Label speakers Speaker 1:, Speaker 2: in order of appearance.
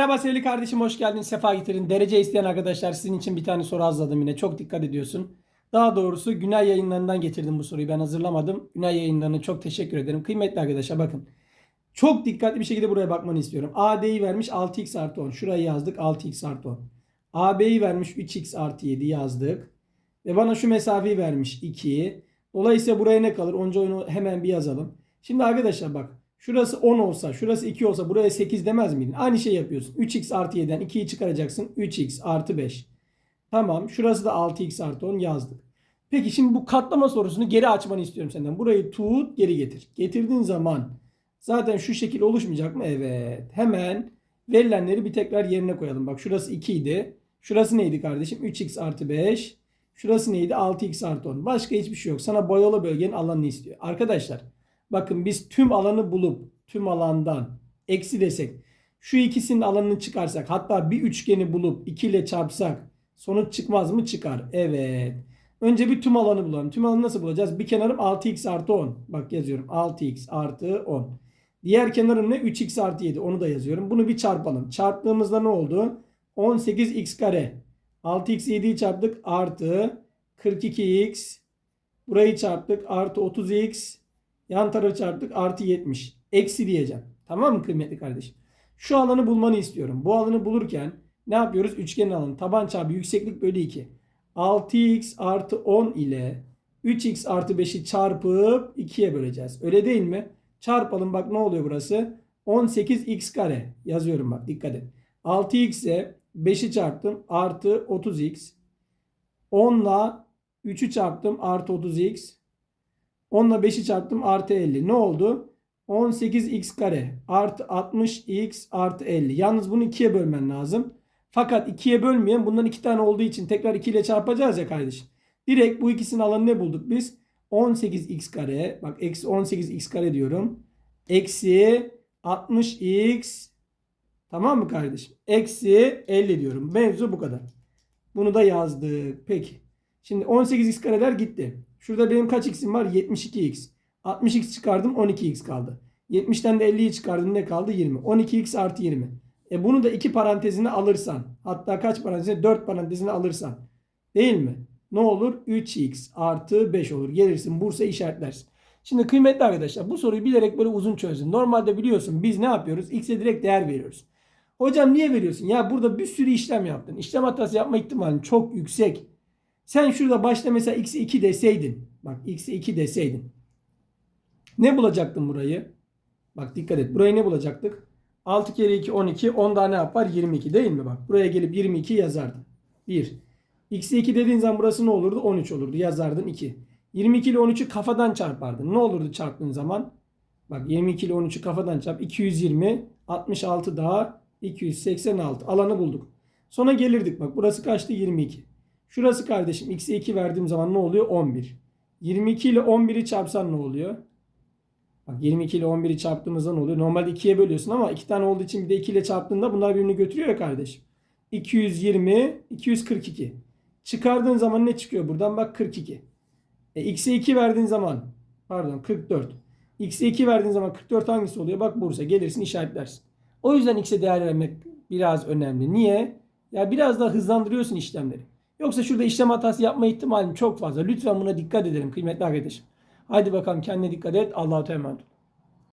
Speaker 1: Merhaba sevgili kardeşim hoş geldin. Sefa getirin. Derece isteyen arkadaşlar sizin için bir tane soru hazırladım yine. Çok dikkat ediyorsun. Daha doğrusu Günay yayınlarından getirdim bu soruyu. Ben hazırlamadım. Günay yayınlarına çok teşekkür ederim. Kıymetli arkadaşlar bakın. Çok dikkatli bir şekilde buraya bakmanı istiyorum. AD'yi vermiş 6x artı 10. Şurayı yazdık 6x artı 10. AB'yi vermiş 3x artı 7 yazdık. Ve bana şu mesafeyi vermiş 2. Dolayısıyla buraya ne kalır? Onca oyunu hemen bir yazalım. Şimdi arkadaşlar bak. Şurası 10 olsa, şurası 2 olsa buraya 8 demez miydin? Aynı şey yapıyorsun. 3x artı 7'den 2'yi çıkaracaksın. 3x artı 5. Tamam. Şurası da 6x artı 10 yazdık. Peki şimdi bu katlama sorusunu geri açmanı istiyorum senden. Burayı tut geri getir. Getirdiğin zaman zaten şu şekil oluşmayacak mı? Evet. Hemen verilenleri bir tekrar yerine koyalım. Bak şurası 2 idi. Şurası neydi kardeşim? 3x artı 5. Şurası neydi? 6x artı 10. Başka hiçbir şey yok. Sana boyalı bölgenin alanını istiyor. Arkadaşlar bakın biz tüm alanı bulup tüm alandan eksi desek şu ikisinin alanını çıkarsak hatta bir üçgeni bulup 2 ile çarpsak sonuç çıkmaz mı? Çıkar. Evet. Önce bir tüm alanı bulalım. Tüm alanı nasıl bulacağız? Bir kenarım 6x artı 10. Bak yazıyorum. 6x artı 10. Diğer kenarım ne? 3x artı 7. Onu da yazıyorum. Bunu bir çarpalım. Çarptığımızda ne oldu? 18x kare. 6x 7'yi çarptık. Artı 42x. Burayı çarptık. Artı 30x. Yan tarafı çarptık. Artı 70. Eksi diyeceğim. Tamam mı kıymetli kardeşim? Şu alanı bulmanı istiyorum. Bu alanı bulurken ne yapıyoruz? Üçgenin alanı. Taban çarpı yükseklik bölü 2. 6x artı 10 ile 3x artı 5'i çarpıp 2'ye böleceğiz. Öyle değil mi? Çarpalım bak ne oluyor burası? 18x kare. Yazıyorum bak dikkat et. 6x'e 5'i çarptım artı 30x. 10 ile 3'ü çarptım artı 30x. 10 ile 5'i çarptım artı 50. Ne oldu? 18x kare artı 60x artı 50. Yalnız bunu 2'ye bölmen lazım. Fakat 2'ye bölmeyen bundan 2 tane olduğu için tekrar 2 ile çarpacağız ya kardeşim. Direkt bu ikisinin alanı ne bulduk biz? 18x kare. Bak eksi 18x kare diyorum. Eksi 60x. Tamam mı kardeşim? Eksi 50 diyorum. Mevzu bu kadar. Bunu da yazdık. Peki. Şimdi 18x kareler gitti. Şurada benim kaç x'im var? 72x. 60x çıkardım 12x kaldı. 70'ten de 50'yi çıkardım ne kaldı? 20. 12x artı 20. E bunu da iki parantezine alırsan hatta kaç parantezine? 4 parantezine alırsan değil mi? Ne olur? 3x artı 5 olur. Gelirsin Bursa işaretlersin. Şimdi kıymetli arkadaşlar bu soruyu bilerek böyle uzun çözdüm. Normalde biliyorsun biz ne yapıyoruz? X'e direkt değer veriyoruz. Hocam niye veriyorsun? Ya burada bir sürü işlem yaptın. İşlem hatası yapma ihtimalin çok yüksek. Sen şurada başta mesela x'i 2 deseydin. Bak x'i 2 deseydin. Ne bulacaktın burayı? Bak dikkat et. Burayı ne bulacaktık? 6 kere 2 12. 10 daha ne yapar? 22 değil mi? Bak buraya gelip 22 yazardın. 1. X'e 2 dediğin zaman burası ne olurdu? 13 olurdu. Yazardın 2. 22 ile 13'ü kafadan çarpardın. Ne olurdu çarptığın zaman? Bak 22 ile 13'ü kafadan çarp. 220. 66 daha 286. Alanı bulduk. Sonra gelirdik. Bak burası kaçtı? 22. Şurası kardeşim x'e 2 verdiğim zaman ne oluyor? 11. 22 ile 11'i çarpsan ne oluyor? Bak 22 ile 11'i çarptığımızda ne oluyor? Normalde 2'ye bölüyorsun ama 2 tane olduğu için bir de 2 ile çarptığında bunlar birbirini götürüyor ya kardeşim. 220, 242. Çıkardığın zaman ne çıkıyor buradan? Bak 42. E, x'e 2 verdiğin zaman pardon 44. X'e 2 verdiğin zaman 44 hangisi oluyor? Bak Bursa gelirsin işaretlersin. O yüzden x'e değer vermek biraz önemli. Niye? Ya biraz daha hızlandırıyorsun işlemleri. Yoksa şurada işlem hatası yapma ihtimalin çok fazla. Lütfen buna dikkat edelim kıymetli arkadaşım. Haydi bakalım kendine dikkat et. Allah'a emanet.